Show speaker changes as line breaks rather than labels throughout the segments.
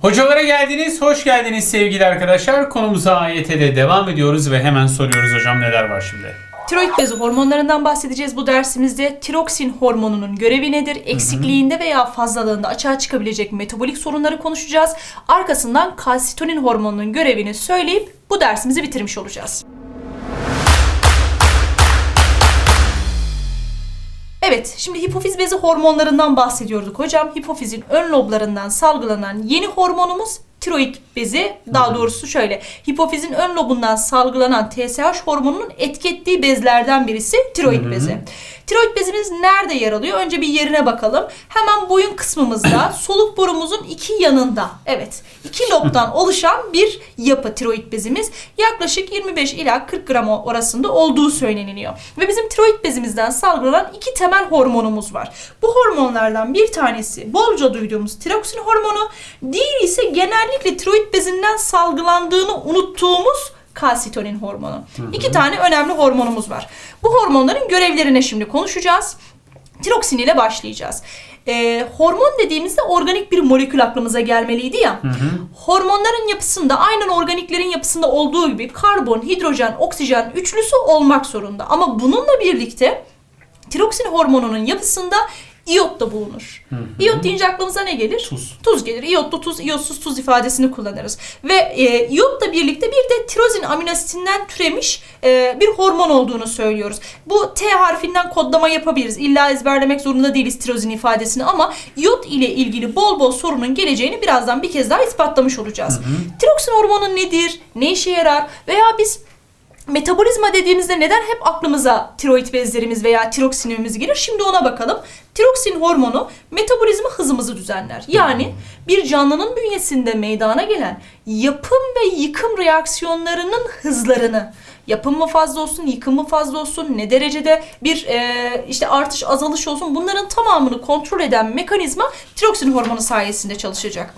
Hocalara geldiniz, hoş geldiniz sevgili arkadaşlar. Konumuza AYT'de devam ediyoruz ve hemen soruyoruz hocam neler var şimdi?
Tiroid bezi hormonlarından bahsedeceğiz bu dersimizde. Tiroksin hormonunun görevi nedir? Eksikliğinde veya fazlalığında açığa çıkabilecek metabolik sorunları konuşacağız. Arkasından kalsitonin hormonunun görevini söyleyip bu dersimizi bitirmiş olacağız. Evet, şimdi hipofiz bezi hormonlarından bahsediyorduk hocam. Hipofizin ön loblarından salgılanan yeni hormonumuz tiroid bezi. Daha doğrusu şöyle, hipofizin ön lobundan salgılanan TSH hormonunun etki ettiği bezlerden birisi tiroid bezi. Tiroid bezimiz nerede yer alıyor? Önce bir yerine bakalım. Hemen boyun kısmımızda, soluk borumuzun iki yanında. Evet, iki lobdan oluşan bir yapı tiroid bezimiz. Yaklaşık 25 ila 40 gram orasında olduğu söyleniliyor. Ve bizim tiroid bezimizden salgılanan iki temel hormonumuz var. Bu hormonlardan bir tanesi bolca duyduğumuz tiroksin hormonu, diğeri ise genellikle tiroid bezinden salgılandığını unuttuğumuz kalsitonin hormonu. İki tane önemli hormonumuz var. Bu hormonların görevlerine şimdi konuşacağız. Tiroksin ile başlayacağız. Ee, hormon dediğimizde organik bir molekül aklımıza gelmeliydi ya. Hormonların yapısında aynen organiklerin yapısında olduğu gibi karbon, hidrojen, oksijen üçlüsü olmak zorunda. Ama bununla birlikte tiroksin hormonunun yapısında iyot da bulunur. İyot deyince aklımıza ne gelir?
Tuz.
Tuz gelir. İyotlu tuz, iyotsuz tuz ifadesini kullanırız. Ve e, iyotla birlikte bir de tirozin aminositinden türemiş e, bir hormon olduğunu söylüyoruz. Bu T harfinden kodlama yapabiliriz. İlla ezberlemek zorunda değiliz tirozin ifadesini ama iyot ile ilgili bol bol sorunun geleceğini birazdan bir kez daha ispatlamış olacağız. Tiroksin hormonu nedir? Ne işe yarar? Veya biz Metabolizma dediğimizde neden hep aklımıza tiroid bezlerimiz veya tiroksinimiz gelir? Şimdi ona bakalım. Tiroksin hormonu metabolizma hızımızı düzenler. Yani bir canlının bünyesinde meydana gelen yapım ve yıkım reaksiyonlarının hızlarını yapım mı fazla olsun, yıkım mı fazla olsun, ne derecede bir e, işte artış azalış olsun bunların tamamını kontrol eden mekanizma tiroksin hormonu sayesinde çalışacak.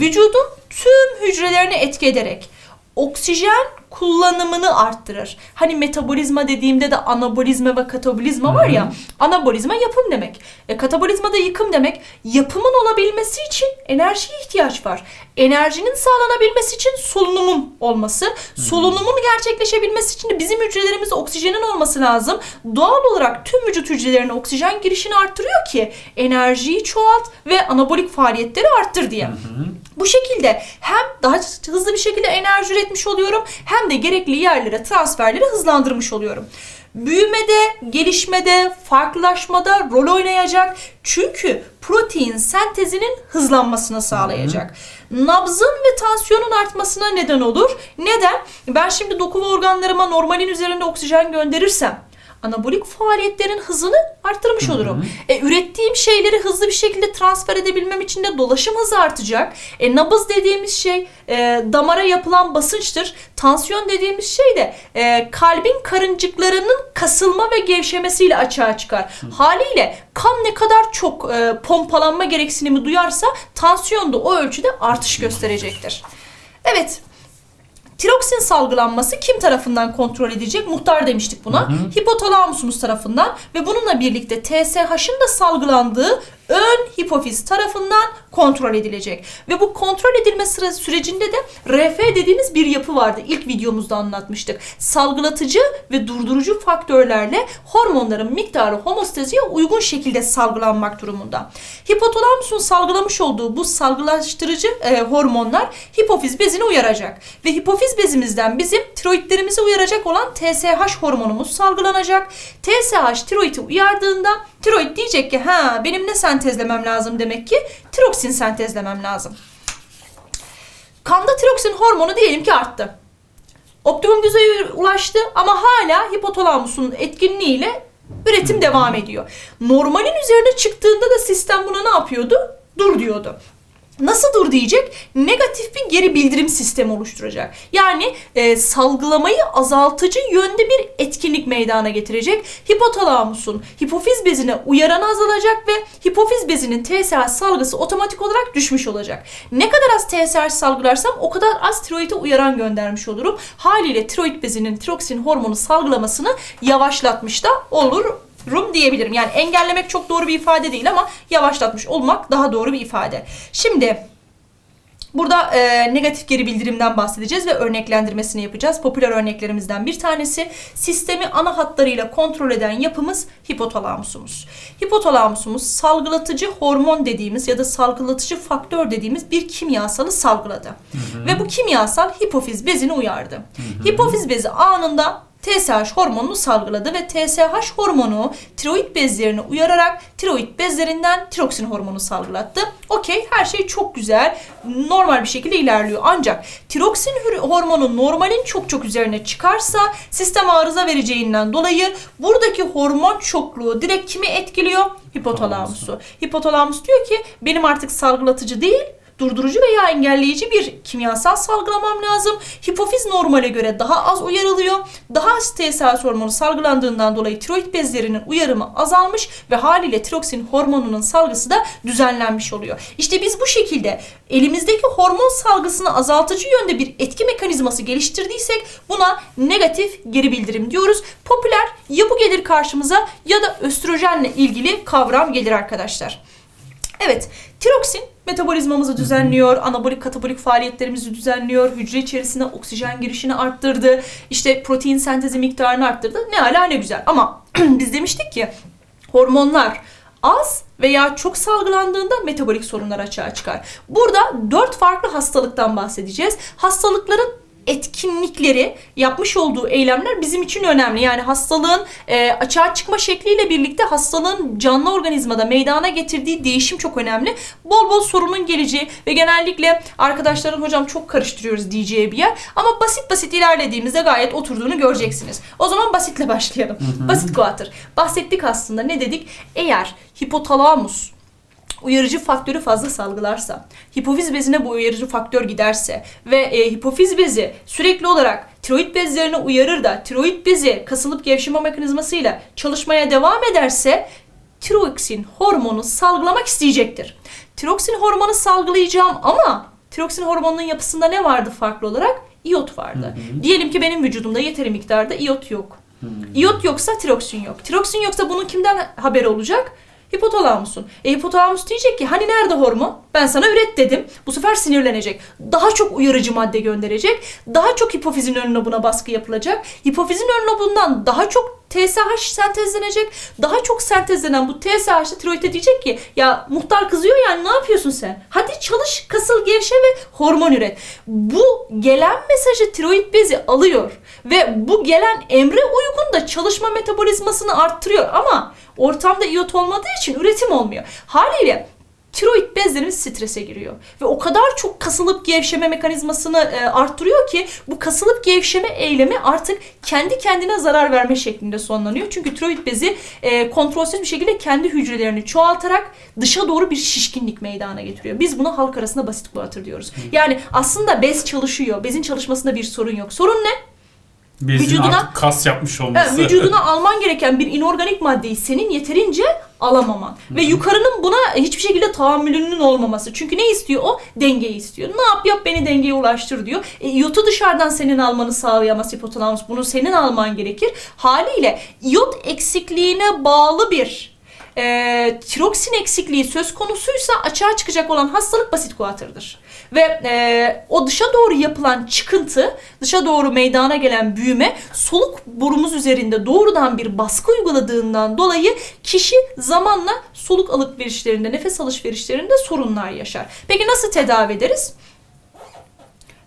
Vücudun tüm hücrelerine etki ederek oksijen kullanımını arttırır. Hani metabolizma dediğimde de anabolizma ve katabolizma var ya. Anabolizma yapım demek. E, katabolizma da yıkım demek. Yapımın olabilmesi için enerjiye ihtiyaç var. Enerjinin sağlanabilmesi için solunumun olması. Solunumun gerçekleşebilmesi için de bizim hücrelerimizde oksijenin olması lazım. Doğal olarak tüm vücut hücrelerine oksijen girişini arttırıyor ki enerjiyi çoğalt ve anabolik faaliyetleri arttır diye. Bu şekilde hem daha hızlı bir şekilde enerji üretmiş oluyorum hem de gerekli yerlere transferleri hızlandırmış oluyorum. Büyümede, gelişmede, farklılaşmada rol oynayacak. Çünkü protein sentezinin hızlanmasını sağlayacak. Nabzın ve tansiyonun artmasına neden olur. Neden? Ben şimdi doku organlarıma normalin üzerinde oksijen gönderirsem anabolik faaliyetlerin hızını arttırmış olurum. E, ürettiğim şeyleri hızlı bir şekilde transfer edebilmem için de dolaşım hızı artacak. E, nabız dediğimiz şey e, damara yapılan basınçtır. Tansiyon dediğimiz şey de e, kalbin karıncıklarının kasılma ve gevşemesiyle açığa çıkar. Haliyle kan ne kadar çok e, pompalanma gereksinimi duyarsa tansiyon da o ölçüde artış gösterecektir. Evet, Tiroksin salgılanması kim tarafından kontrol edilecek? Muhtar demiştik buna. Hipotalamusumuz tarafından ve bununla birlikte TSH'ın da salgılandığı ön hipofiz tarafından kontrol edilecek. Ve bu kontrol edilme sürecinde de RF dediğimiz bir yapı vardı. İlk videomuzda anlatmıştık. Salgılatıcı ve durdurucu faktörlerle hormonların miktarı homostaziye uygun şekilde salgılanmak durumunda. Hipotalamusun salgılamış olduğu bu salgılaştırıcı e, hormonlar hipofiz bezini uyaracak. Ve hipofiz bezimizden bizim tiroidlerimizi uyaracak olan TSH hormonumuz salgılanacak. TSH tiroidi uyardığında tiroid diyecek ki ha benim ne sentezlemem lazım demek ki tiroksin sentezlemem lazım. Kanda tiroksin hormonu diyelim ki arttı. Optimum düzeye ulaştı ama hala hipotalamusun etkinliğiyle üretim devam ediyor. Normalin üzerine çıktığında da sistem buna ne yapıyordu? Dur diyordu. Nasıl dur diyecek? Negatif bir geri bildirim sistemi oluşturacak. Yani e, salgılamayı azaltıcı yönde bir etkinlik meydana getirecek. Hipotalamusun hipofiz bezine uyaranı azalacak ve hipofiz bezinin TSH salgısı otomatik olarak düşmüş olacak. Ne kadar az TSH salgılarsam o kadar az tiroide uyaran göndermiş olurum. Haliyle tiroid bezinin tiroksin hormonu salgılamasını yavaşlatmış da olur rum diyebilirim. Yani engellemek çok doğru bir ifade değil ama yavaşlatmış olmak daha doğru bir ifade. Şimdi Burada e, negatif geri bildirimden bahsedeceğiz ve örneklendirmesini yapacağız. Popüler örneklerimizden bir tanesi sistemi ana hatlarıyla kontrol eden yapımız hipotalamusumuz. Hipotalamusumuz salgılatıcı hormon dediğimiz ya da salgılatıcı faktör dediğimiz bir kimyasalı salgıladı. Ve bu kimyasal hipofiz bezini uyardı. Hipofiz bezi anında TSH hormonunu salgıladı ve TSH hormonu tiroid bezlerini uyararak tiroid bezlerinden tiroksin hormonu salgılattı. Okey her şey çok güzel normal bir şekilde ilerliyor ancak tiroksin hormonu normalin çok çok üzerine çıkarsa sistem arıza vereceğinden dolayı buradaki hormon çokluğu direkt kimi etkiliyor? Hipotalamusu. Hipotalamus diyor ki benim artık salgılatıcı değil durdurucu veya engelleyici bir kimyasal salgılamam lazım. Hipofiz normale göre daha az uyarılıyor. Daha az TSH hormonu salgılandığından dolayı tiroid bezlerinin uyarımı azalmış ve haliyle tiroksin hormonunun salgısı da düzenlenmiş oluyor. İşte biz bu şekilde elimizdeki hormon salgısını azaltıcı yönde bir etki mekanizması geliştirdiysek buna negatif geri bildirim diyoruz. Popüler ya bu gelir karşımıza ya da östrojenle ilgili kavram gelir arkadaşlar. Evet, tiroksin metabolizmamızı düzenliyor, anabolik katabolik faaliyetlerimizi düzenliyor, hücre içerisine oksijen girişini arttırdı, işte protein sentezi miktarını arttırdı. Ne ala ne güzel. Ama biz demiştik ki hormonlar az veya çok salgılandığında metabolik sorunlar açığa çıkar. Burada dört farklı hastalıktan bahsedeceğiz. Hastalıkların etkinlikleri, yapmış olduğu eylemler bizim için önemli. Yani hastalığın e, açığa çıkma şekliyle birlikte hastalığın canlı organizmada meydana getirdiği değişim çok önemli. Bol bol sorunun geleceği ve genellikle arkadaşların hocam çok karıştırıyoruz diyeceği bir yer. Ama basit basit ilerlediğimizde gayet oturduğunu göreceksiniz. O zaman basitle başlayalım. Basit kuatır. Bahsettik aslında ne dedik? Eğer hipotalamus uyarıcı faktörü fazla salgılarsa, hipofiz bezine bu uyarıcı faktör giderse ve e, hipofiz bezi sürekli olarak tiroid bezlerini uyarır da tiroid bezi kasılıp gevşeme mekanizmasıyla çalışmaya devam ederse tiroksin hormonu salgılamak isteyecektir. Tiroksin hormonu salgılayacağım ama tiroksin hormonunun yapısında ne vardı farklı olarak? İyot vardı. Diyelim ki benim vücudumda yeteri miktarda iyot yok. İyot yoksa tiroksin yok. Tiroksin yoksa bunun kimden haberi olacak? Hipotalamusun. E hipotalamus diyecek ki hani nerede hormon? Ben sana üret dedim. Bu sefer sinirlenecek. Daha çok uyarıcı madde gönderecek. Daha çok hipofizin ön lobuna baskı yapılacak. Hipofizin ön lobundan daha çok TSH sentezlenecek. Daha çok sentezlenen bu TSH tiroide diyecek ki ya muhtar kızıyor yani ne yapıyorsun sen? Hadi çalış, kasıl, gevşe ve hormon üret. Bu gelen mesajı tiroid bezi alıyor ve bu gelen emre uygun da çalışma metabolizmasını arttırıyor ama ortamda iyot olmadığı için üretim olmuyor. Haliyle tiroid bezlerimiz strese giriyor. Ve o kadar çok kasılıp gevşeme mekanizmasını e, arttırıyor ki bu kasılıp gevşeme eylemi artık kendi kendine zarar verme şeklinde sonlanıyor. Çünkü tiroid bezi e, kontrolsüz bir şekilde kendi hücrelerini çoğaltarak dışa doğru bir şişkinlik meydana getiriyor. Biz buna halk arasında basit kuatır diyoruz. Yani aslında bez çalışıyor. Bezin çalışmasında bir sorun yok. Sorun ne?
Bezin
Vücuduna-
artık kas yapmış olması.
vücuduna alman gereken bir inorganik maddeyi senin yeterince alamaman. Ve yukarının buna hiçbir şekilde tahammülünün olmaması. Çünkü ne istiyor o? Dengeyi istiyor. Ne yap yap beni dengeye ulaştır diyor. E, iyotu dışarıdan senin almanı sağlayamaz hipotalamus. Bunu senin alman gerekir. Haliyle iyot eksikliğine bağlı bir e, tiroksin eksikliği söz konusuysa açığa çıkacak olan hastalık basit kuatırdır. Ve e, o dışa doğru yapılan çıkıntı, dışa doğru meydana gelen büyüme soluk borumuz üzerinde doğrudan bir baskı uyguladığından dolayı kişi zamanla soluk alışverişlerinde, nefes alışverişlerinde sorunlar yaşar. Peki nasıl tedavi ederiz?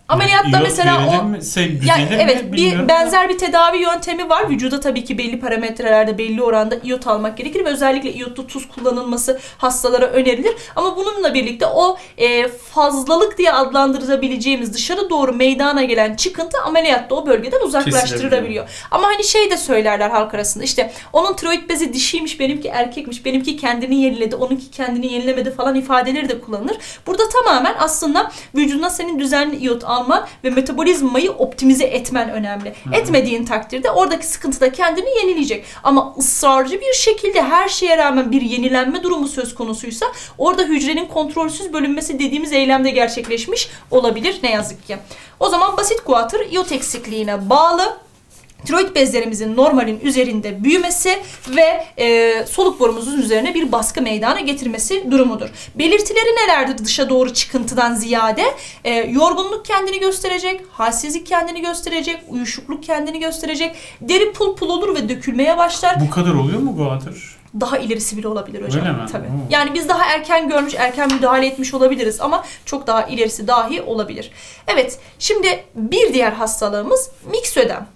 Ameliyatta
İyot
mesela o
mi? Şey,
yani
mi?
evet bir benzer bir tedavi yöntemi var. Vücuda tabii ki belli parametrelerde belli oranda iyot almak gerekir ve özellikle iyotlu tuz kullanılması hastalara önerilir. Ama bununla birlikte o e, fazlalık diye adlandırabileceğimiz dışarı doğru meydana gelen çıkıntı ameliyatta o bölgeden uzaklaştırılabiliyor. Ama hani şey de söylerler halk arasında işte onun tiroid bezi dişiymiş benimki erkekmiş benimki kendini yeniledi onunki kendini yenilemedi falan ifadeleri de kullanılır. Burada tamamen aslında vücuduna senin düzenli iyot alman ve metabolizmayı optimize etmen önemli. Etmediğin takdirde oradaki sıkıntı da kendini yenileyecek. Ama ısrarcı bir şekilde her şeye rağmen bir yenilenme durumu söz konusuysa orada hücrenin kontrolsüz bölünmesi dediğimiz eylemde gerçekleşmiş olabilir ne yazık ki. O zaman basit kuatır iyot eksikliğine bağlı tiroid bezlerimizin normalin üzerinde büyümesi ve e, soluk borumuzun üzerine bir baskı meydana getirmesi durumudur. Belirtileri nelerdir dışa doğru çıkıntıdan ziyade? E, yorgunluk kendini gösterecek, halsizlik kendini gösterecek, uyuşukluk kendini gösterecek, deri pul pul olur ve dökülmeye başlar.
Bu kadar oluyor mu Guatr?
Daha ilerisi bile olabilir hocam.
Öyle mi?
Tabii.
Oo.
Yani biz daha erken görmüş, erken müdahale etmiş olabiliriz ama çok daha ilerisi dahi olabilir. Evet, şimdi bir diğer hastalığımız miksödem.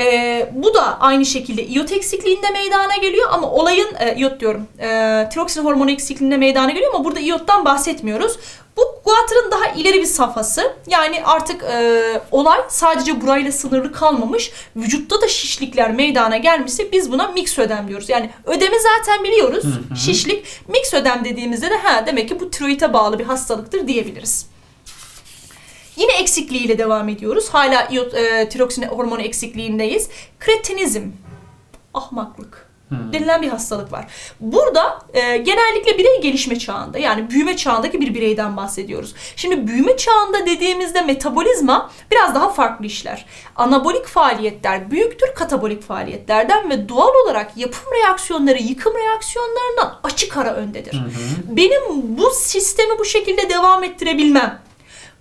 Ee, bu da aynı şekilde iot eksikliğinde meydana geliyor ama olayın e, iot diyorum e, tiroksin hormonu eksikliğinde meydana geliyor ama burada iottan bahsetmiyoruz. Bu guatrın daha ileri bir safhası. Yani artık e, olay sadece burayla sınırlı kalmamış. Vücutta da şişlikler meydana gelmişse biz buna mix ödem diyoruz. Yani ödemi zaten biliyoruz.
Hı hı.
Şişlik. Mix ödem dediğimizde de ha demek ki bu tiroide bağlı bir hastalıktır diyebiliriz. Eksikliğiyle devam ediyoruz. Hala iot, e, tiroksin hormonu eksikliğindeyiz. Kretinizm. Ahmaklık
Hmm.
denilen bir hastalık var. Burada e, genellikle birey gelişme çağında yani büyüme çağındaki bir bireyden bahsediyoruz. Şimdi büyüme çağında dediğimizde metabolizma biraz daha farklı işler. Anabolik faaliyetler büyüktür katabolik faaliyetlerden ve doğal olarak yapım reaksiyonları yıkım reaksiyonlarından açık ara öndedir.
Hı.
Benim bu sistemi bu şekilde devam ettirebilmem,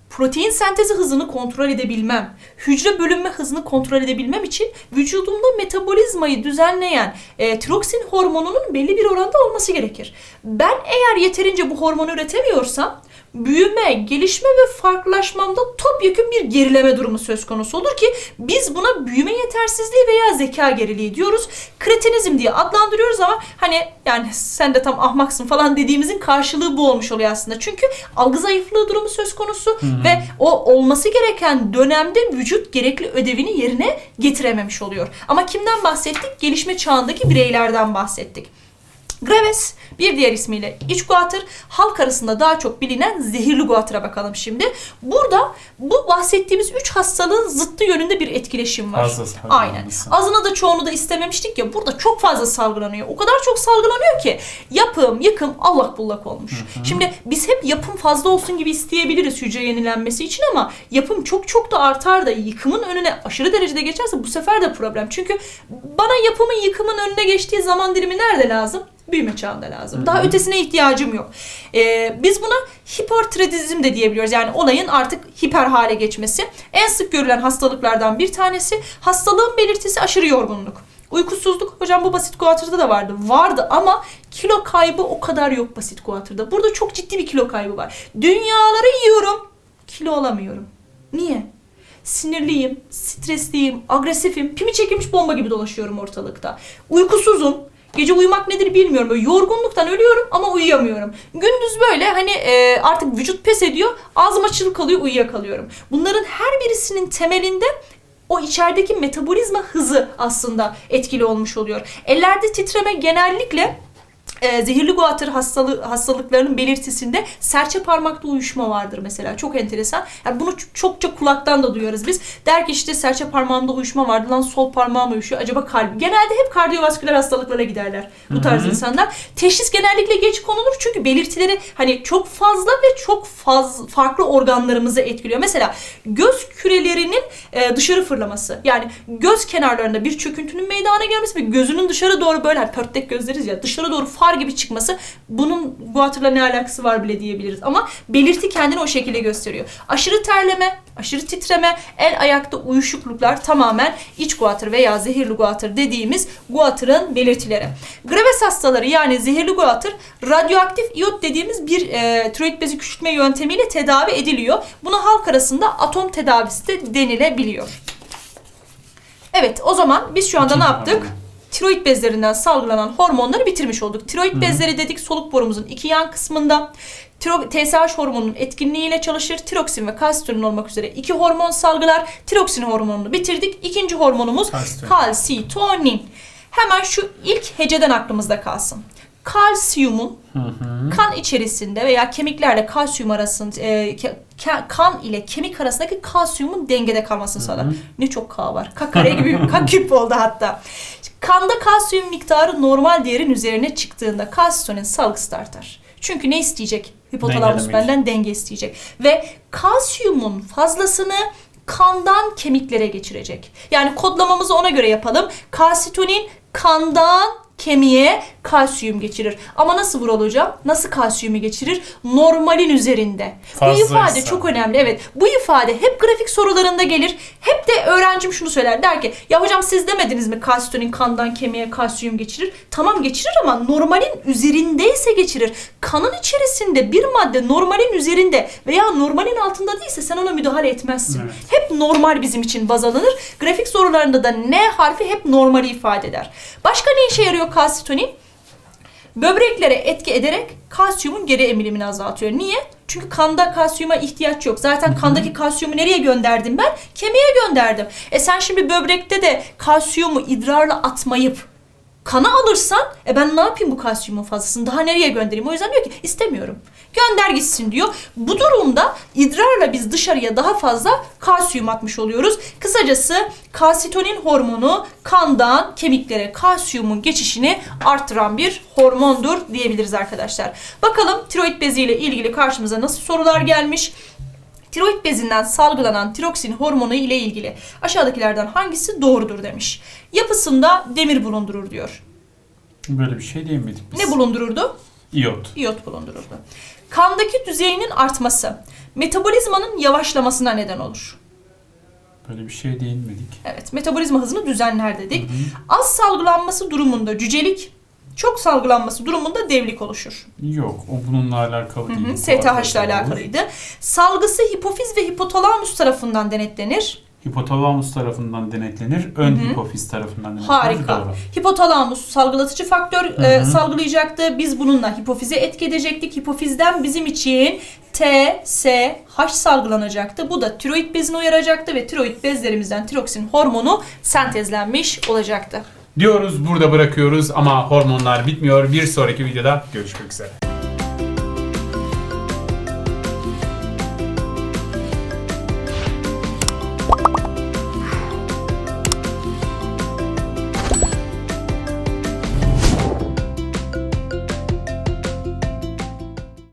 protein sentezi hızını kontrol edebilmem, hücre bölünme hızını kontrol edebilmem için vücudumda metabolizmayı düzenleyen e, tiroksin hormonunun belli bir oranda olması gerekir. Ben eğer yeterince bu hormonu üretemiyorsam büyüme, gelişme ve farklılaşmamda topyekun bir gerileme durumu söz konusu olur ki biz buna büyüme yetersizliği veya zeka geriliği diyoruz. Kretinizm diye adlandırıyoruz ama hani yani sen de tam ahmaksın falan dediğimizin karşılığı bu olmuş oluyor aslında. Çünkü algı zayıflığı durumu söz konusu ve o olması gereken dönemde vücut gerekli ödevini yerine getirememiş oluyor. Ama kimden bahsettik? Gelişme çağındaki bireylerden bahsettik. Graves bir diğer ismiyle iç guatr halk arasında daha çok bilinen zehirli guatıra bakalım şimdi. Burada bu bahsettiğimiz üç hastalığın zıttı yönünde bir etkileşim var.
Fazla.
Aynen. Azını da çoğunu da istememiştik ya burada çok fazla salgılanıyor. O kadar çok salgılanıyor ki yapım, yıkım allak bullak olmuş. Şimdi biz hep yapım fazla olsun gibi isteyebiliriz hücre yenilenmesi için ama yapım çok çok da artar da yıkımın önüne aşırı derecede geçerse bu sefer de problem. Çünkü bana yapımın yıkımın önüne geçtiği zaman dilimi nerede lazım? Büyüme çağında lazım. Daha ötesine ihtiyacım yok. Ee, biz buna hipertiroidizm de diyebiliyoruz. Yani olayın artık hiper hale geçmesi. En sık görülen hastalıklardan bir tanesi. Hastalığın belirtisi aşırı yorgunluk. Uykusuzluk hocam bu basit guatrda da vardı. Vardı ama kilo kaybı o kadar yok basit guatrda. Burada çok ciddi bir kilo kaybı var. Dünyaları yiyorum. Kilo alamıyorum. Niye? Sinirliyim, stresliyim, agresifim, pimi çekilmiş bomba gibi dolaşıyorum ortalıkta. Uykusuzum. Gece uyumak nedir bilmiyorum. Böyle yorgunluktan ölüyorum ama uyuyamıyorum. Gündüz böyle hani e, artık vücut pes ediyor. Ağzım açılıp kalıyor uyuyakalıyorum. Bunların her birisinin temelinde o içerideki metabolizma hızı aslında etkili olmuş oluyor. Ellerde titreme genellikle e, zehirli guatr hastalığı, hastalıklarının belirtisinde serçe parmakta uyuşma vardır mesela. Çok enteresan. Yani bunu çokça kulaktan da duyarız biz. Der ki işte serçe parmağımda uyuşma vardı lan sol parmağım uyuşuyor. Acaba kalbi. Genelde hep kardiyovasküler hastalıklara giderler bu tarz
Hı hı.
insanlar. Teşhis genellikle geç konulur çünkü belirtileri hani çok fazla ve çok faz, farklı organlarımızı etkiliyor. Mesela göz kürelerinin e, dışarı fırlaması. Yani göz kenarlarında bir çöküntünün meydana gelmesi ve gözünün dışarı doğru böyle hani pörtlek gözleriz ya dışarı doğru far gibi çıkması bunun guatrla ne alakası var bile diyebiliriz. Ama belirti kendini o şekilde gösteriyor. Aşırı terleme, aşırı titreme, el ayakta uyuşukluklar tamamen iç guatr veya zehirli guatr dediğimiz guatrın belirtileri. Graves hastaları yani zehirli guatr radyoaktif iot dediğimiz bir e, tiroid bezi küçültme yöntemiyle tedavi ediliyor. Buna halk arasında atom tedavisi de denilebiliyor. Evet o zaman biz şu anda ne yaptık? Tiroid bezlerinden salgılanan hormonları bitirmiş olduk. Tiroid bezleri dedik soluk borumuzun iki yan kısmında. Tiro- TSH hormonunun etkinliğiyle çalışır. Tiroksin ve kalsitonin olmak üzere iki hormon salgılar. Tiroksin hormonunu bitirdik. İkinci hormonumuz
Kalsitonin.
kalsitonin. Hemen şu ilk heceden aklımızda kalsın. Kalsiyumun
Hı hı.
kan içerisinde veya kemiklerle kalsiyum arasında e, ke- kan ile kemik arasındaki kalsiyumun dengede kalmasını sağlar. Ne çok K var. K kare gibi K küp oldu hatta. Kanda kalsiyum miktarı normal değerin üzerine çıktığında kalsitonin salgısı da artar. Çünkü ne isteyecek? Hipotalamus benden denge isteyecek. Ve kalsiyumun fazlasını kandan kemiklere geçirecek. Yani kodlamamızı ona göre yapalım. Kalsitonin kandan kemiğe kalsiyum geçirir. Ama nasıl Vural hocam? Nasıl kalsiyumu geçirir? Normalin üzerinde. Bu
Fazlaysa.
ifade çok önemli. Evet. Bu ifade hep grafik sorularında gelir. Hep de öğrencim şunu söyler. Der ki ya hocam siz demediniz mi kalsitonin kandan kemiğe kalsiyum geçirir? Tamam geçirir ama normalin üzerindeyse geçirir. Kanın içerisinde bir madde normalin üzerinde veya normalin altında değilse sen ona müdahale etmezsin.
Evet.
Hep normal bizim için baz alınır. Grafik sorularında da N harfi hep normali ifade eder. Başka ne işe yarıyor kalsitonin? Böbreklere etki ederek kalsiyumun geri emilimini azaltıyor. Niye? Çünkü kanda kalsiyuma ihtiyaç yok. Zaten kandaki kalsiyumu nereye gönderdim ben? Kemiğe gönderdim. E sen şimdi böbrekte de kalsiyumu idrarla atmayıp kana alırsan e ben ne yapayım bu kalsiyumun fazlasını daha nereye göndereyim? O yüzden diyor ki istemiyorum. Gönder gitsin diyor. Bu durumda idrarla biz dışarıya daha fazla kalsiyum atmış oluyoruz. Kısacası kalsitonin hormonu kandan kemiklere kalsiyumun geçişini arttıran bir hormondur diyebiliriz arkadaşlar. Bakalım tiroid beziyle ilgili karşımıza nasıl sorular gelmiş? Tiroid bezinden salgılanan tiroksin hormonu ile ilgili aşağıdakilerden hangisi doğrudur demiş. Yapısında demir bulundurur diyor.
Böyle bir şey diyemedik biz.
Ne bulundururdu?
İyot.
İyot bulundururdu. Kandaki düzeyinin artması metabolizmanın yavaşlamasına neden olur.
Böyle bir şey değinmedik.
Evet, metabolizma hızını düzenler dedik. Az salgılanması durumunda cücelik, çok salgılanması durumunda devlik oluşur.
Yok o bununla alakalı değil.
hı, STH ile alakalıydı. Salgısı hipofiz ve hipotalamus tarafından denetlenir.
Hipotalamus tarafından denetlenir. Ön
Hı hı.
hipofiz tarafından denetlenir.
Harika.
Doğru.
Hipotalamus salgılatıcı faktör
Hı
e, salgılayacaktı. Biz bununla hipofize etki edecektik. Hipofizden bizim için T, S, H salgılanacaktı. Bu da tiroid bezini uyaracaktı ve tiroid bezlerimizden tiroksin hormonu sentezlenmiş olacaktı.
Diyoruz burada bırakıyoruz ama hormonlar bitmiyor. Bir sonraki videoda görüşmek üzere.